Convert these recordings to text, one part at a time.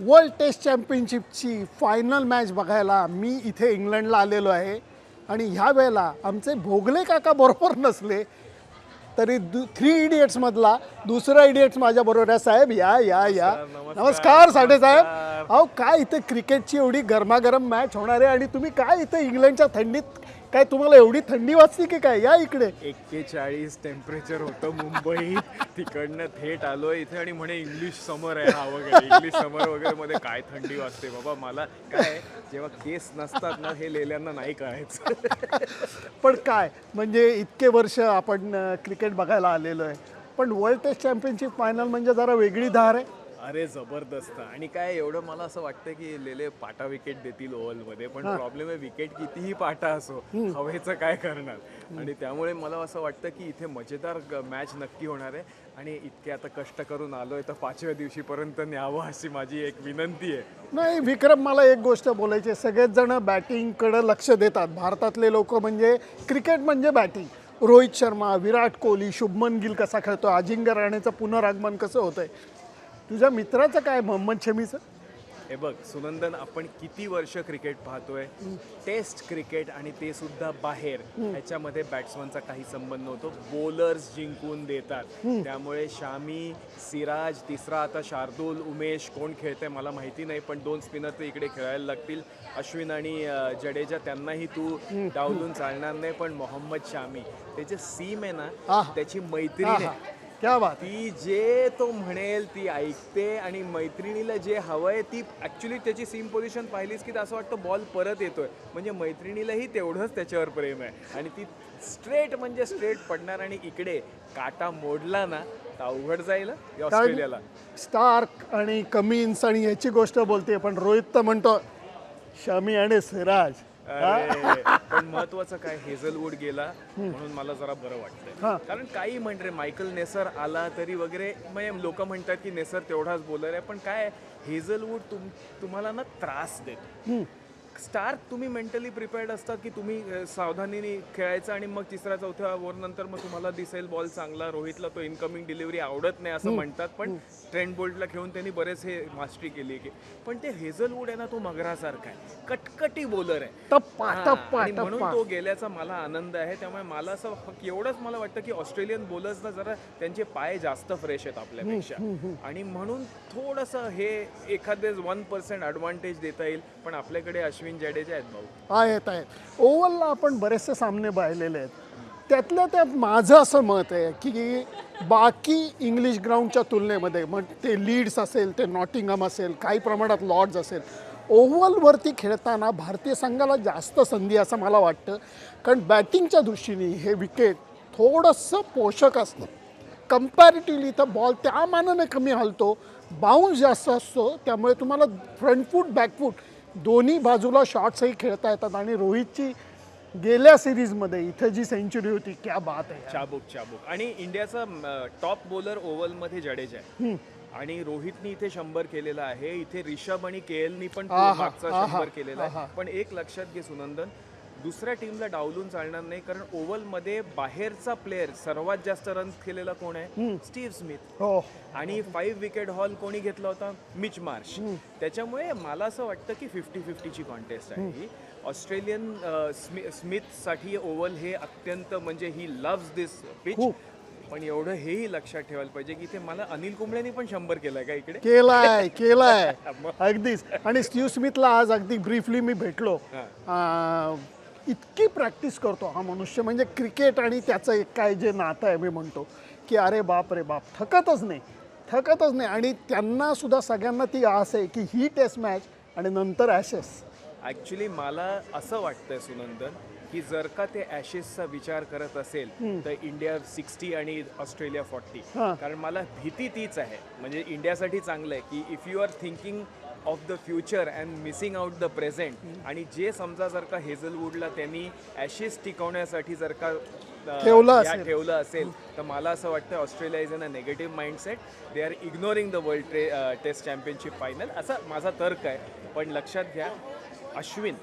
World test चॅम्पियनशिपची final match बघायला मी इथे इंग्लंडला आलेलो आहे. आणि ह्या वेळेला आमचे भोगले काका बरोबर नसले तरी दु थ्री इडियट्समधला दुसरा इडियट्स माझ्याबरोबर आहे. साहेब या या या. नमस्कार साठे साहेब. अहो काय इथे क्रिकेटची एवढी गरमागरम मॅच होणार आहे? आणि तुम्ही काय इथे इंग्लंडच्या थंडीत काय तुम्हाला एवढी थंडी वाजते की काय? या इकडे. एक्केचाळीस टेम्परेचर होतं मुंबईत. तिकडनं थेट आलोय इथे आणि म्हणे इंग्लिश समर आहे. हा वगैरे इंग्लिश समर वगैरे मध्ये काय थंडी वाजते बाबा. मला काय जेव्हा केस नसतात ना हे लेल्यांना नाही कळायचं. पण काय म्हणजे इतके वर्ष आपण क्रिकेट बघायला आलेलो आहे. पण वर्ल्ड टेस्ट चॅम्पियनशिप फायनल म्हणजे जरा वेगळी धार आहे. अरे जबरदस्त. आणि काय एवढं मला असं वाटतं की लेले पाटा विकेट देतील ओव्हलमध्ये पण प्रॉब्लेम आहे विकेट कितीही पाटा असो हवेचं काय करणार? आणि त्यामुळे मला असं वाटतं की इथे मजेदार मॅच नक्की होणार आहे. आणि इतके आता कष्ट करून आलोय तर पाचव्या दिवशीपर्यंत न्यावं अशी माझी एक विनंती आहे. नाही विक्रम मला एक गोष्ट बोलायची. सगळेच जण बॅटिंगकडे लक्ष देतात. भारतातले लोक म्हणजे क्रिकेट म्हणजे बॅटिंग रोहित शर्मा विराट कोहली शुभमन गिल कसा खेळतो अजिंक्य राणेचं पुनरागमन कसं होतंय? तुझ्या मित्राचं काय मोहम्मद शमीचं? हे बघ सुनंदन आपण किती वर्ष क्रिकेट पाहतोय. टेस्ट क्रिकेट आणि ते सुद्धा बाहेर. ह्याच्यामध्ये बॅट्समनचा काही संबंध नव्हतो. बॉलर्स जिंकून देतात. त्यामुळे शामी सिराज तिसरा आता शार्दूल उमेश कोण खेळतंय मला माहिती नाही पण दोन स्पिनर ते इकडे खेळायला लागतील. अश्विन आणि जडेजा त्यांनाही तू डावलून चालणार नाही पण मोहम्मद शामी. त्याचे सीम आहे ना. त्याची. आहे. क्या बात ती जे तो म्हणेल ती ऐकते आणि मैत्रिणीला जे हवंय ती ऍक्च्युली त्याची सीम पोझिशन पाहिलीस की असं वाटतं बॉल परत येतोय. म्हणजे मैत्रिणीलाही तेवढंच त्याच्यावर प्रेम आहे. आणि ती स्ट्रेट म्हणजे स्ट्रेट पडणार आणि इकडे काटा मोडला ना तर अवघड जाईल ऑस्ट्रेलियाला. स्टार्क आणि कमिन्स आणि याची गोष्ट बोलते पण रोहित तर म्हणतो शमी आणि सिराज. पण महत्वाचं काय हेझलवूड गेला म्हणून मला जरा बरं. वाटतंय. कारण काही म्हण रे मायकल नेसर आला तरी वगैरे म्हणजे लोक म्हणतात की नेसर तेवढाच बॉलर आहे पण काय हेझलवूड तुम तुम्हाला ना त्रास देतो. स्टार्क तुम्ही मेंटली प्रिपेअर्ड असतात की तुम्ही सावधानीने खेळायचं आणि मग तिसऱ्या चौथ्या ओव्हर नंतर मग तुम्हाला दिसेल बॉल चांगला रोहितला तो इनकमिंग डिलिव्हरी आवडत नाही असं म्हणतात. पण ट्रेंड बोल्टला खेळून त्यांनी बरेच हे मास्टरी केली की. पण ते हेझलवूड आहे ना तो मगरासारखा आहे. कटकटी बॉलर आहे. म्हणून तो गेल्याचा मला आनंद आहे. त्यामुळे मला असं एवढंच मला वाटतं की ऑस्ट्रेलियन बॉलर्सना जरा त्यांचे पाय जास्त फ्रेश आहेत आपल्यापेक्षा. आणि म्हणून थोडंसं हे एखादे वन पर्सेंट ॲडव्हान्टेज देता येईल. पण आपल्याकडे अश्विन जडेजा आहेत भाऊ. आहेत आहेत. ओव्हलला आपण बरेचसे सामने पाहिलेले आहेत. त्यातल्या त्यात माझं असं मत आहे की बाकी इंग्लिश ग्राउंडच्या तुलनेमध्ये मग ते लीड्स असेल ते नॉटिंगम असेल काही प्रमाणात लॉर्ड्स असेल ओव्हलवरती खेळताना भारतीय संघाला जास्त संधी असं मला वाटतं. कारण बॅटिंगच्या दृष्टीने हे विकेट थोडंसं पोषक असतं. कम्पॅरेटिव्हली तर बॉल त्या मानाने कमी हलतो बाउन्स जास्त असतो त्यामुळे तुम्हाला फ्रंट फूट बॅकफूट दोन्ही बाजूला शॉट्सही खेळता येतात आणि रोहितची गेल्या सिरीजमध्ये इथे जी सेंचुरी होती क्या बात आहे. चाबुक चाबुक. आणि इंडियाचा टॉप बॉलर ओव्हलमध्ये जडेजा आहे. आणि रोहितनी इथे शंभर केलेला आहे. इथे रिषभ आणि के एलनी पण मागचा शंभर केलेला. आहे. पण एक लक्षात घे सुनंदन दुसऱ्या टीमला डावलून चालणार नाही कारण ओव्हलमध्ये बाहेरचा प्लेअर सर्वात जास्त रन केलेला कोण आहे? Steve Smith. हो. आणि फाईव्ह विकेट हॉल कोणी घेतला होता? Mitch Marsh. त्याच्यामुळे मला असं वाटतं की फिफ्टी फिफ्टीची कॉन्टेस्ट आहे ही. ऑस्ट्रेलियन अ, स्मि स्मिथसाठी ओव्हल हे अत्यंत म्हणजे ही लव्ज दिस पिच. पण एवढं हेही लक्षात ठेवायला पाहिजे की ते मला अनिल कुंबळेनी पण शंभर केलाय का इकडे? केलाय केलाय. अगदीच. आणि स्टीव्ह स्मिथला आज अगदी ब्रीफली मी भेटलो. इतकी प्रॅक्टिस करतो हा मनुष्य. म्हणजे क्रिकेट आणि त्याचं एक काय जे नातं आहे मी म्हणतो की अरे बाप रे बाप थकतच नाही थकतच नाही. आणि त्यांना सुद्धा सगळ्यांना ती आस आहे की ही टेस्ट मॅच आणि नंतर ॲशेस ऍक्च्युली मला असं वाटतंय सुनंदन की जर का ते ॲशेसचा विचार करत असेल तर इंडिया सिक्स्टी आणि ऑस्ट्रेलिया फॉर्टी. कारण मला भीती तीच आहे. म्हणजे इंडियासाठी चांगलं आहे की if you are thinking of the future and missing out the present आणि जे समजा जर का हेझलवूडला त्यांनी ॲशेस टिकवण्यासाठी जर का ठेवलं. ठेवलं असेल तर मला असं वाटतं Australia is in a negative mindset they are ignoring the world tray test championship final असा माझा तर्क आहे. पण लक्षात घ्या अश्विन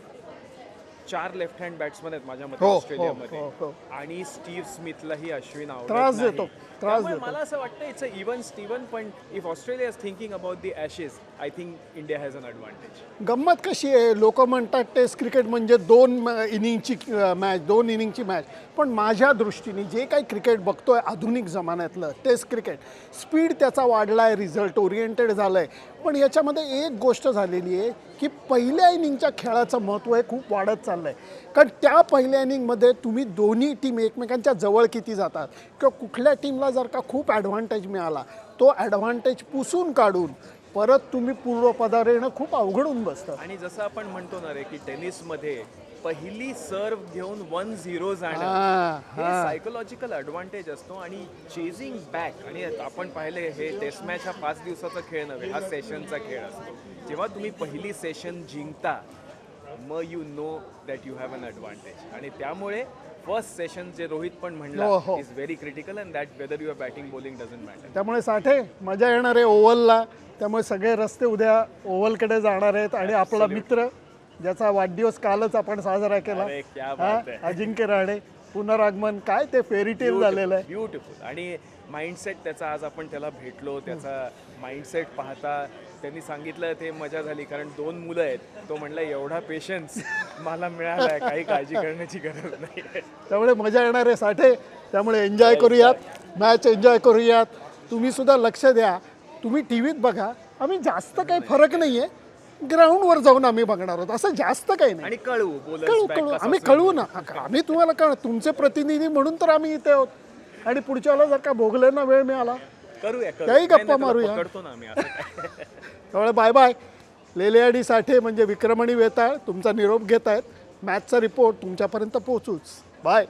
चार लेफ्ट हँड बॅट्समन आहेत माझ्या मते हो, हो, ऑस्ट्रेलियामध्ये हो, हो. आणि स्टीव्ह स्मिथलाही अश्विन आवडत त्रास नाही. देतो, त्रास त्यामुळे देतो. मला असं वाटतं इट्स इवन स्टीवन पण if Australia is thinking about the Ashes I think India has an advantage गंमत कशी आहे लोक म्हणतात टेस्ट क्रिकेट म्हणजे दोन म- इनिंगची मॅच दोन इनिंगची मॅच पण माझ्या दृष्टीने जे काही क्रिकेट बघतोय आधुनिक जमान्यातलं टेस्ट क्रिकेट स्पीड त्याचा वाढला आहे रिझल्ट ओरिएंटेड झालं आहे पण याच्यामध्ये एक गोष्ट झालेली आहे की पहिल्या इनिंगच्या खेळाचं महत्त्व हे खूप वाढत चाललं आहे कारण त्या पहिल्या इनिंगमध्ये तुम्ही दोन्ही टीम एकमेकांच्या जवळ किती जातात किंवा कुठल्या टीमला जर का खूप ॲडव्हान्टेज मिळाला तो ॲडव्हान्टेज पुसून काढून परत तुम्ही पूर्वपदावर येणं खूप अवघड होऊन बसतं. आणि जसं आपण म्हणतो ना रे की टेनिसमध्ये पहिली सर्व घेऊन वन झिरो जाणं सायकोलॉजिकल ॲडव्हान्टेज असतो आणि चेझिंग बॅक आणि आपण पाहिले हे टेस्ट मॅच हा पाच दिवसाचा खेळ नव्हे हा सेशनचा खेळ असतो. जेव्हा तुम्ही पहिली सेशन जिंकता मग you know that you have an advantage आणि त्यामुळे फर्स्ट सेशन जे रोहित पण हो, म्हणला हो. Is very critical and that whether you are batting bowling doesn't matter त्यामुळे साठे मजा येणार आहे ओव्हलला. त्यामुळे सगळे रस्ते उद्या ओव्हलकडे जाणार आहेत आणि आपला मित्र ज्याचा वाढदिवस कालच आपण साजरा केला अरे, क्या हा, बात आहे. अजिंक्य राणे पुनरागमन काय ते फेरीटेल झालेलं आहे. ब्युटिफुल आणि माइंडसेट त्याचा आज आपण त्याला भेटलो त्याचा माइंडसेट पाहता त्यांनी सांगितलं ते मजा झाली. कारण दोन मुलं आहेत. तो म्हणला एवढा पेशन्स मला मिळाला आहे काही काळजी करण्याची गरज नाही. त्यामुळे मजा येणार आहे साठे. त्यामुळे एन्जॉय करूयात. मॅच एन्जॉय करूयात. तुम्ही सुद्धा लक्ष द्या. तुम्ही टी व्हीत बघा. आम्ही जास्त काही फरक नाही आहे ग्राउंडवर जाऊन आम्ही बघणार आहोत. असं जास्त काही नाही. आणि कळू कळू बोलर्स कळू. आम्ही कळू ना. आम्ही तुम्हाला कळ तुमचे प्रतिनिधी म्हणून तर आम्ही इथे आहोत. आणि पुढच्या वेळेला जर का भोगल्यांना वेळ मिळाला करूया करू त्याही गप्पा मारूया. ना आम्ही त्यामुळे बाय बाय. लेलेआडी साठे म्हणजे विक्रमणी वेताळ तुमचा निरोप घेत आहेत मॅचचा रिपोर्ट तुमच्यापर्यंत पोहोचूच. बाय.